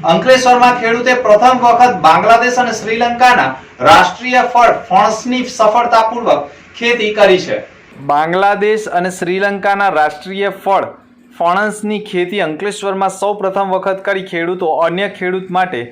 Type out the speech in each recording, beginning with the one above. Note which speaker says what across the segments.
Speaker 1: અંકલેશ્વરમાં ખેડૂતે પ્રથમ વખત બાંગ્લાદેશ અને શ્રીલંકાના રાષ્ટ્રીય ફળ ફણસની સફળતાપૂર્વક ખેતી કરી છે. બાંગ્લાદેશ અને શ્રીલંકાના રાષ્ટ્રીય ફળ ફણસની ખેતી અંકલેશ્વરમાં સૌ પ્રથમ વખત કરી ખેડૂતો અન્ય ખેડૂત માટે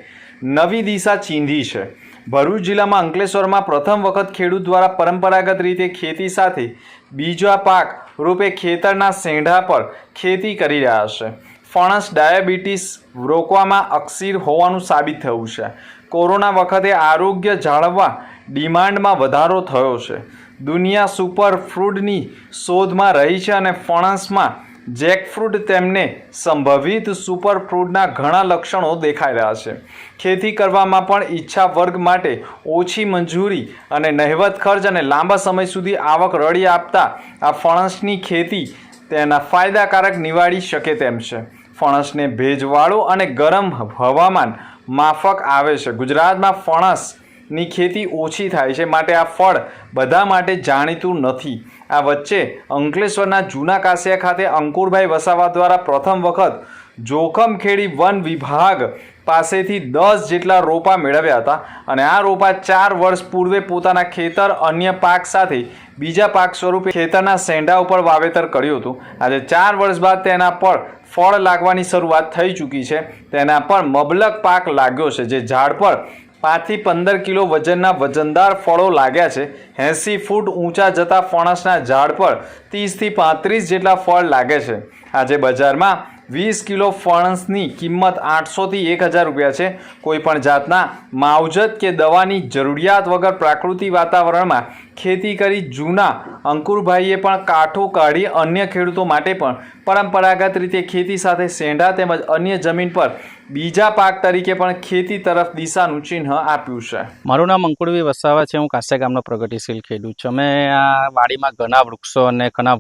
Speaker 1: નવી દિશા ચીંધી છે. ભરૂચ જિલ્લામાં અંકલેશ્વરમાં પ્રથમ વખત ખેડૂત દ્વારા પરંપરાગત રીતે ખેતી સાથે બીજા પાક રૂપે ખેતરના સેંઢા પર ખેતી કરી રહ્યા છે. ફણસ ડાયાબિટીસ રોકવામાં અક્ષીર હોવાનું સાબિત થયું છે. કોરોના વખતે આરોગ્ય જાળવવા ડિમાન્ડમાં વધારો થયો છે. દુનિયા સુપર ફ્રૂટની શોધમાં રહી છે અને ફણસમાં જેકફ્રૂટ તેમને સંભવિત સુપર ફ્રૂટના ઘણા લક્ષણો દેખાઈ રહ્યા છે. ખેતી કરવામાં પણ ઈચ્છા વર્ગ માટે ઓછી મંજૂરી અને નહિવત ખર્ચ અને લાંબા સમય સુધી આવક રળી આપતા આ ફણસની ખેતી તેના ફાયદાકારક નિવાળી શકે તેમ છે. ફણસને ભેજવાળું અને ગરમ હવામાન માફક આવે છે. ગુજરાતમાં ફણસની ખેતી ઓછી થાય છે માટે આ ફળ બધા માટે જાણીતું નથી. આ વચ્ચે અંકલેશ્વરના જૂના કાસિયા ખાતે અંકુરભાઈ વસાવા દ્વારા પ્રથમ વખત જોખમ ખેડી વન વિભાગ પાસેથી દસ જેટલા રોપા મેળવ્યા હતા અને આ રોપા ચાર વર્ષ પૂર્વે પોતાના ખેતર અન્ય પાક સાથે બીજા પાક સ્વરૂપે ખેતરના સેંડા ઉપર વાવેતર કર્યું હતું. આજે ચાર વર્ષ બાદ તેના પર ફળ લાગવાની શરૂઆત થઈ ચૂકી છે. તેના પર મબલક પાક લાગ્યો છે, જે ઝાડ પર પાંચથી પંદર કિલો વજનના વજનદાર ફળો લાગ્યા છે. એંસી ફૂટ ઊંચા જતા ફણસના ઝાડ પર ત્રીસથી પાંત્રીસ જેટલા ફળ લાગે છે. આજે બજારમાં વીસ કિલો ફણસની કિંમત આઠસોથી એક હજાર રૂપિયા છે. કોઈપણ જાતના માવજત કે દવાની જરૂરિયાત વગર પ્રાકૃતિક વાતાવરણમાં ખેતી કરી જૂના અંકુરભાઈએ પણ કાઠો કાઢી અન્ય ખેડૂતો માટે પણ પરંપરાગત રીતે ખેતી સાથે સેંઢા તેમજ અન્ય જમીન પર બીજા પાક તરીકે પણ ખેતી તરફ દિશાનું ચિહ્ન આપ્યું છે.
Speaker 2: મારું નામ અંકુરવી વસાવા છે. હું કાસ્યા ગામનો પ્રગતિશીલ ખેડૂત છું. અમે આ વાડીમાં ઘણા વૃક્ષો અને ઘણા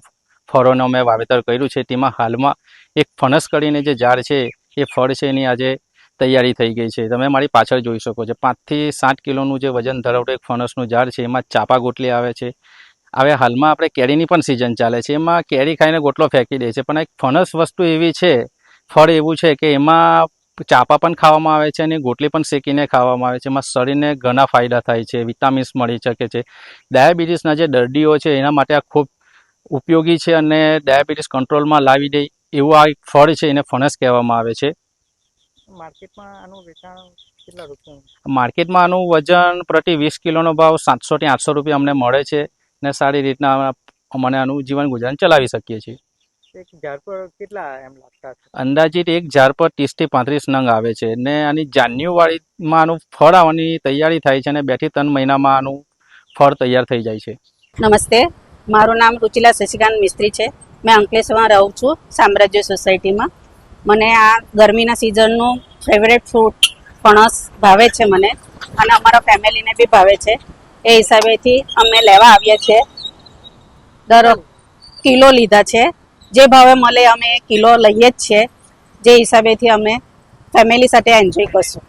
Speaker 2: ફળોનું અમે વાવેતર કર્યું છે. તેમાં હાલમાં એક ફણસ કરીને જે ઝાડ છે, એ ફળ છે એની આજે તૈયારી થઈ ગઈ છે. તમે મારી પાછળ જોઈ શકો છો. પાંચથી સાત કિલોનું જે વજન ધરાવતું એક ફણસનું ઝાડ છે, એમાં ચાપા ગોટલી આવે છે. હવે હાલમાં આપણે કેરીની પણ સિઝન ચાલે છે. એમાં કેરી ખાઈને ગોટલો ફેંકી દે છે. પણ એક ફણસ વસ્તુ એવી છે, ફળ એવું છે કે એમાં ચાપા પણ ખાવામાં આવે છે અને ગોટલી પણ શેકીને ખાવામાં આવે છે. એમાં શરીરને ઘણા ફાયદા થાય છે, વિટામિન્સ મળી શકે છે. ડાયાબિટીસના જે દર્દીઓ છે, એના માટે આ ખૂબ ઉપયોગી છે અને ડાયાબિટીસ કંટ્રોલમાં લાવી દે એવું આ ફળ છે એને ફણસ કહેવામાં આવે છે.
Speaker 3: માર્કેટમાં આનું વેચાણ કેટલા રૂપિયા
Speaker 2: માર્કેટમાં આનું વજન પ્રતિ વીસ કિલોનો ભાવ સાતસોથી આઠસો રૂપિયા અમને મળે છે ને સારી રીતના અમને આનું જીવન ગુજરાન ચલાવી શકીએ છીએ.
Speaker 3: એક ઝાડ પર કેટલા એમ લાગતા
Speaker 2: અંદાજિત એક ઝાડ પર ત્રીસથી પાંત્રીસ નંગ આવે છે ને આની જાન્યુઆરીમાં આનું ફળ આવવાની તૈયારી થાય છે અને બેથી ત્રણ મહિનામાં આનું ફળ તૈયાર થઈ જાય છે.
Speaker 4: નમસ્તે મારું નામ રુચિલા શશિકાંત મિસ્ત્રી છે. મેં અંકલેશ્વરમાં રહું છું, સામ્રાજ્ય સોસાયટીમાં. મને આ ગરમીના સિઝનનું ફેવરેટ ફ્રૂટ ફણસ ભાવે છે મને. અને અમારા ફેમિલીને બી ભાવે છે. એ હિસાબેથી અમે લેવા આવ્યા છીએ દર કિલો લીધા છે. જે ભાવે મળે અમે કિલો લઈએ જ છીએ. જે હિસાબેથી અમે ફેમિલી સાથે એન્જોય કરશું.